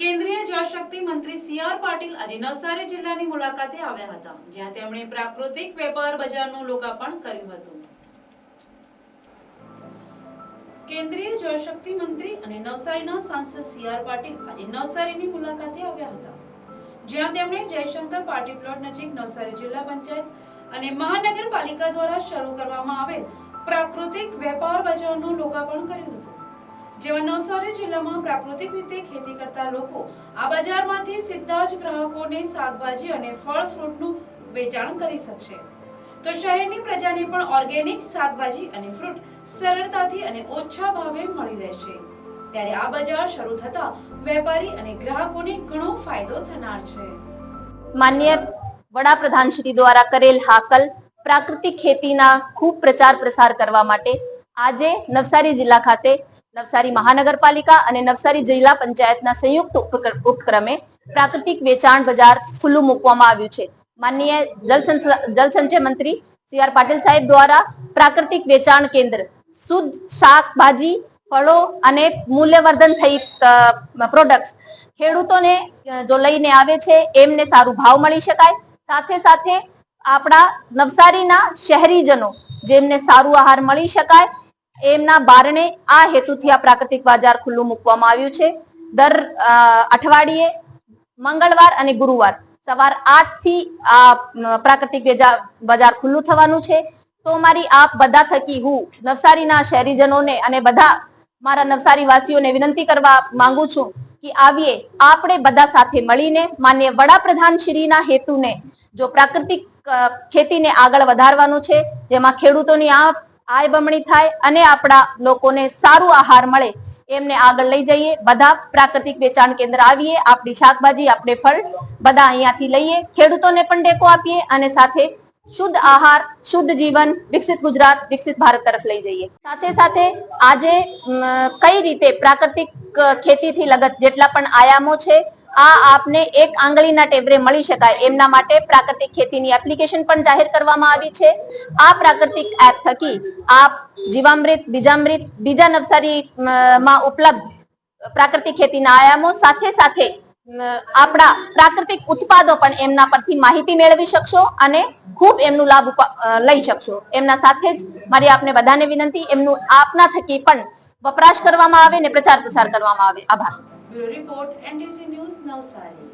કેન્દ્રીય જળશક્તિ મંત્રી C R Patil આજે નવસારી જિલ્લાની મુલાકાતે આવ્યા હતા, જ્યાં તેમણે પ્રાકૃતિક વેપાર બજારનું લોકાર્પણ કર્યું હતું. કેન્દ્રીય જળશક્તિ મંત્રી અને નવસારીના સાંસદ સી આર પાટીલ આજે નવસારીની મુલાકાતે આવ્યા હતા, જ્યાં તેમણે જયશંકર પાર્ટી પ્લોટ નજીક નવસારી જિલ્લા પંચાયત અને મહાનગરપાલિકા દ્વારા શરૂ કરવામાં આવેલ પ્રાકૃતિક વેપાર બજારનું લોકાર્પણ કર્યું હતું. જેમાં નવસારી જિલ્લામાં પ્રાકૃતિક રીતે ખેતી કરતા લોકો આ બજારમાંથી સીધા જ ગ્રાહકોને શાકભાજી અને ફળ ફ્રૂટનું વેચાણ કરી શકશે. તો શહેરની પ્રજાને પણ ઓર્ગેનિક શાકભાજી અને ફ્રૂટ સરળતાથી અને ઓછા ભાવે મળી રહેશે. ત્યારે આ બજાર શરૂ થતા વેપારી અને ગ્રાહકોને ઘણો ફાયદો થનાર છે. માન્ય વડાપ્રધાન શ્રી દ્વારા કરેલ હાકલ પ્રાકૃતિક ખેતીના ખૂબ પ્રચાર પ્રસાર કરવા માટે આજે નવસારી જિલ્લા ખાતે નવસારી મહાનગરપાલિકા અને નવસારી જિલ્લા પંચાયતના સંયુક્ત ઉપક્ર- ઉપક્રમે પ્રાકૃતિક વેચાણ બજાર ખુલ્લું મૂકવામાં આવ્યું છે. માનનીય જલ સંસ- જલ સંચય મંત્રી સી આર પાટીલ સાહેબ દ્વારા પ્રાકૃતિક વેચાણ કેન્દ્ર, શુદ્ધ શાકભાજી, ફળો અને મૂલ્યવર્ધન થઈ પ્રોડક્ટ્સ ખેડૂતોને જો લઈને આવે છે, એમને સારું ભાવ મળી શકાય. સાથે સાથે આપણા નવસારીના શહેરીજનો જેમને સારું આહાર મળી શકાય એમના બારણે આ હેતુથી આ પ્રાકૃતિક બજાર ખુલ્લું મૂકવામાં આવ્યું છે. દર અઠવાડિયે મંગળવાર અને ગુરુવાર સવાર આઠથી આ પ્રાકૃતિક બેજા- બજાર ખુલ્લું થવાનું છે. તો મારી આપ બધા થકી હું નવસારીના શહેરીજનોને અને બધા મારા નવસારી વાસીઓને વિનંતી કરવા માંગુ છું કે આવીએ આપણે બધા સાથે મળીને માન્ય વડાપ્રધાન શ્રીના હેતુને જો પ્રાકૃતિક ખેતીને આગળ વધારવાનું છે, જેમાં ખેડૂતોની આ આય બમણી થાય અને આપણા લોકોને સારું આહાર મળે એમને આગળ લઈ જઈએ. બધા પ્રાકૃતિક વેચાણ કેન્દ્ર આવીએ, આપણી શાકભાજી, આપણે ફળ બધા અહીંયાથી લઈએ. ખેડૂતોને પણ ટેકો આપીએ અને સાથે શુદ્ધ આહાર, શુદ્ધ જીવન, વિકસિત ગુજરાત, વિકસિત ભારત તરફ લઈ જઈએ. સાથે સાથે આજે કઈ રીતે પ્રાકૃતિક ખેતીથી લગત જેટલા પણ આયામો છે આ આપને એક આંગળીના ટેબરે મળી શકાય. એમના માટે પ્રાકૃતિક ખેતીની એપ્લિકેશન પણ જાહેર કરવામાં આવી છે. આ પ્રાકૃતિક એપ થકી આપ જીવામૃત, બીજામૃત, બીજા નવસારી માં ઉપલબ્ધ પ્રાકૃતિક ખેતીના આયામો સાથે સાથે આપણા પ્રાકૃતિક ઉત્પાદો પણ એમના પરથી માહિતી મેળવી શકશો અને ખૂબ એમનું લાભ લઈ શકશો. એમના સાથે જ મારી આપને બધાને વિનંતી, એમનું આપના થકી પણ વપરાશ કરવામાં આવે ને પ્રચાર પ્રસાર કરવામાં આવે. આભાર. Bureau Report, NTC News, Navsari.